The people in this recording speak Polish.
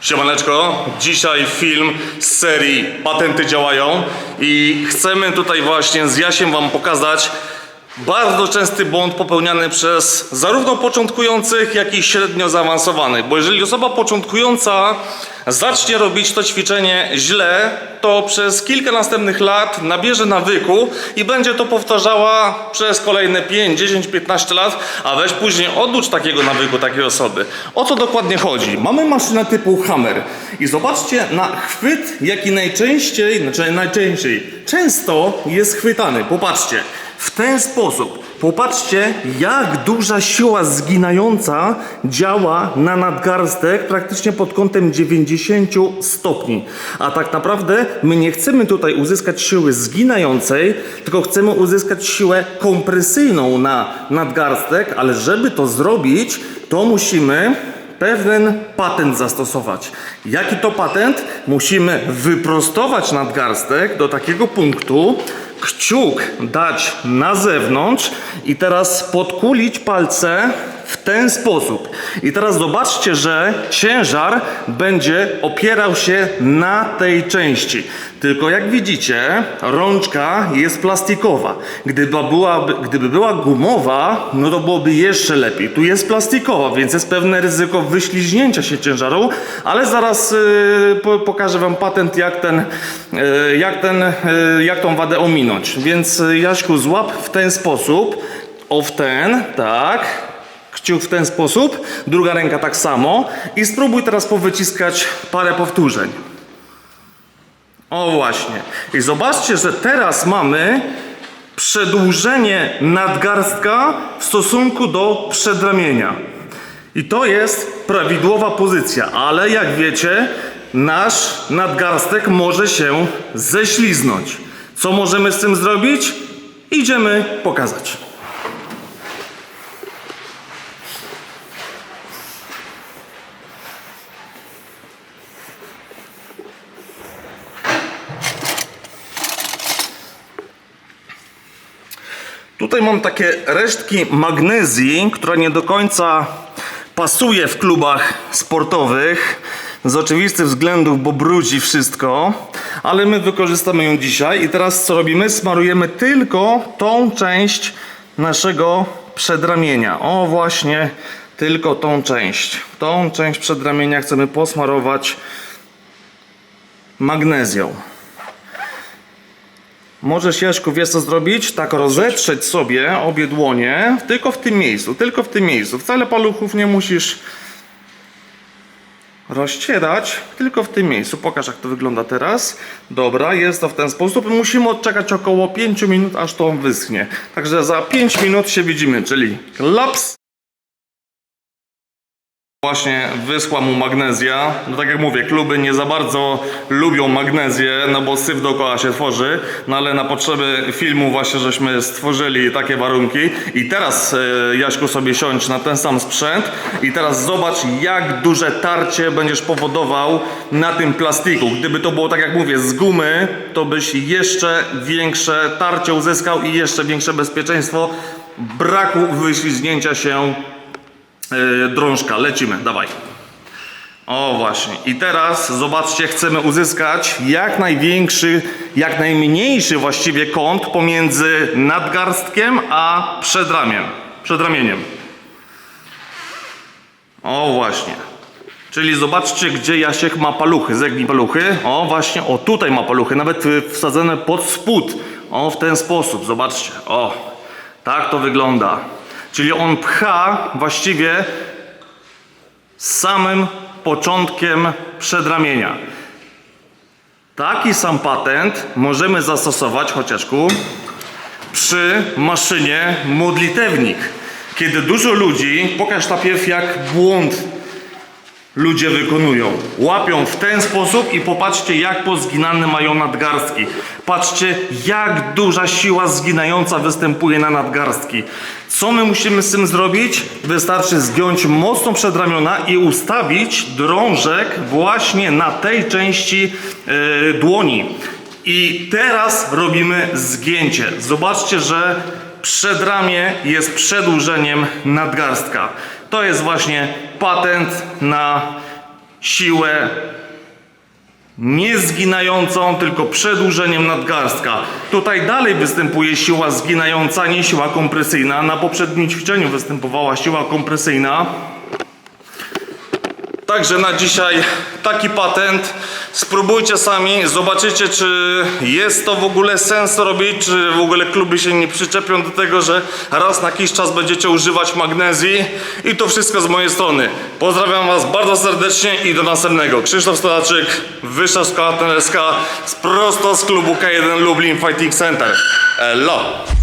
Siemaneczko, dzisiaj film z serii Patenty działają i chcemy tutaj właśnie z Jasiem Wam pokazać bardzo częsty błąd popełniany przez zarówno początkujących, jak i średnio zaawansowanych. Bo jeżeli osoba początkująca zacznie robić to ćwiczenie źle, to przez kilka następnych lat nabierze nawyku i będzie to powtarzała przez kolejne 5, 10, 15 lat, a weź później oducz takiego nawyku takiej osoby. O co dokładnie chodzi? Mamy maszynę typu Hammer i zobaczcie na chwyt, jaki najczęściej, znaczy najczęściej, często jest chwytany. Popatrzcie, w ten sposób. Popatrzcie, jak duża siła zginająca działa na nadgarstek praktycznie pod kątem 90 stopni. A tak naprawdę my nie chcemy tutaj uzyskać siły zginającej, tylko chcemy uzyskać siłę kompresyjną na nadgarstek, ale żeby to zrobić, to musimy pewien patent zastosować. Jaki to patent? Musimy wyprostować nadgarstek do takiego punktu, kciuk dać na zewnątrz i teraz podkulić palce w ten sposób. I teraz zobaczcie, że ciężar będzie opierał się na tej części. Tylko jak widzicie, rączka jest plastikowa. Gdyby była, gdyby była gumowa, no to byłoby jeszcze lepiej. Tu jest plastikowa, więc jest pewne ryzyko wyśliźnięcia się ciężaru, ale zaraz yy, po, pokażę Wam patent, jak, ten, yy, jak, ten, yy, jak tą wadę ominąć. Więc yy, Jaśku, złap w ten sposób, o w ten, tak, kciuk w ten sposób, druga ręka tak samo i spróbuj teraz powyciskać parę powtórzeń. O właśnie. I zobaczcie, że teraz mamy przedłużenie nadgarstka w stosunku do przedramienia. I to jest prawidłowa pozycja, ale jak wiecie, nasz nadgarstek może się ześliznąć. Co możemy z tym zrobić? Idziemy pokazać. Tutaj mam takie resztki magnezji, która nie do końca pasuje w klubach sportowych. Z oczywistych względów, bo brudzi wszystko, ale my wykorzystamy ją dzisiaj. I teraz co robimy? Smarujemy tylko tą część naszego przedramienia. O, właśnie, tylko tą część. Tą część przedramienia chcemy posmarować magnezją. Możesz, Jaszku, wiesz co zrobić? Tak rozetrzeć sobie obie dłonie, tylko w tym miejscu, tylko w tym miejscu. Wcale paluchów nie musisz rozcierać, tylko w tym miejscu. Pokaż, jak to wygląda teraz. Dobra, jest to w ten sposób. Musimy odczekać około 5 minut, aż to wyschnie. Także za 5 minut się widzimy, czyli klaps. Właśnie wyschła mu magnezja. No tak jak mówię, kluby nie za bardzo lubią magnezję, no bo syf dookoła się tworzy. No ale na potrzeby filmu właśnie żeśmy stworzyli takie warunki. I teraz e, Jaśku sobie siądź na ten sam sprzęt i teraz zobacz jak duże tarcie będziesz powodował na tym plastiku. Gdyby to było tak jak mówię z gumy, to byś jeszcze większe tarcie uzyskał i jeszcze większe bezpieczeństwo braku wyślizgnięcia się drążka, lecimy, dawaj. O właśnie. I teraz zobaczcie, chcemy uzyskać jak największy, jak najmniejszy właściwie kąt pomiędzy nadgarstkiem a przedramiem, przedramieniem. O właśnie. Czyli zobaczcie, gdzie Jasiek ma paluchy. Zegnij paluchy. O właśnie, o tutaj ma paluchy, nawet y, wsadzone pod spód. O, w ten sposób, zobaczcie. O, tak to wygląda. Czyli on pcha właściwie samym początkiem przedramienia. Taki sam patent możemy zastosować chociażku przy maszynie modlitewnik. Kiedy dużo ludzi, pokaż najpierw jak błąd ludzie wykonują. Łapią w ten sposób i popatrzcie jak pozginane mają nadgarstki. Patrzcie jak duża siła zginająca występuje na nadgarstki. Co my musimy z tym zrobić? Wystarczy zgiąć mocno przedramiona i ustawić drążek właśnie na tej części yy, dłoni. I teraz robimy zgięcie. Zobaczcie, że przedramię jest przedłużeniem nadgarstka. To jest właśnie patent na siłę nie zginającą, tylko przedłużeniem nadgarstka. Tutaj dalej występuje siła zginająca, nie siła kompresyjna. Na poprzednim ćwiczeniu występowała siła kompresyjna. Także na dzisiaj taki patent. Spróbujcie sami, zobaczycie, czy jest to w ogóle sens robić, czy w ogóle kluby się nie przyczepią do tego, że raz na jakiś czas będziecie używać magnezji. I to wszystko z mojej strony. Pozdrawiam Was bardzo serdecznie i do następnego. Krzysztof Stolaczyk, Wyższa Szkoła Trenerska, prosto z klubu K1 Lublin Fighting Center. Elo!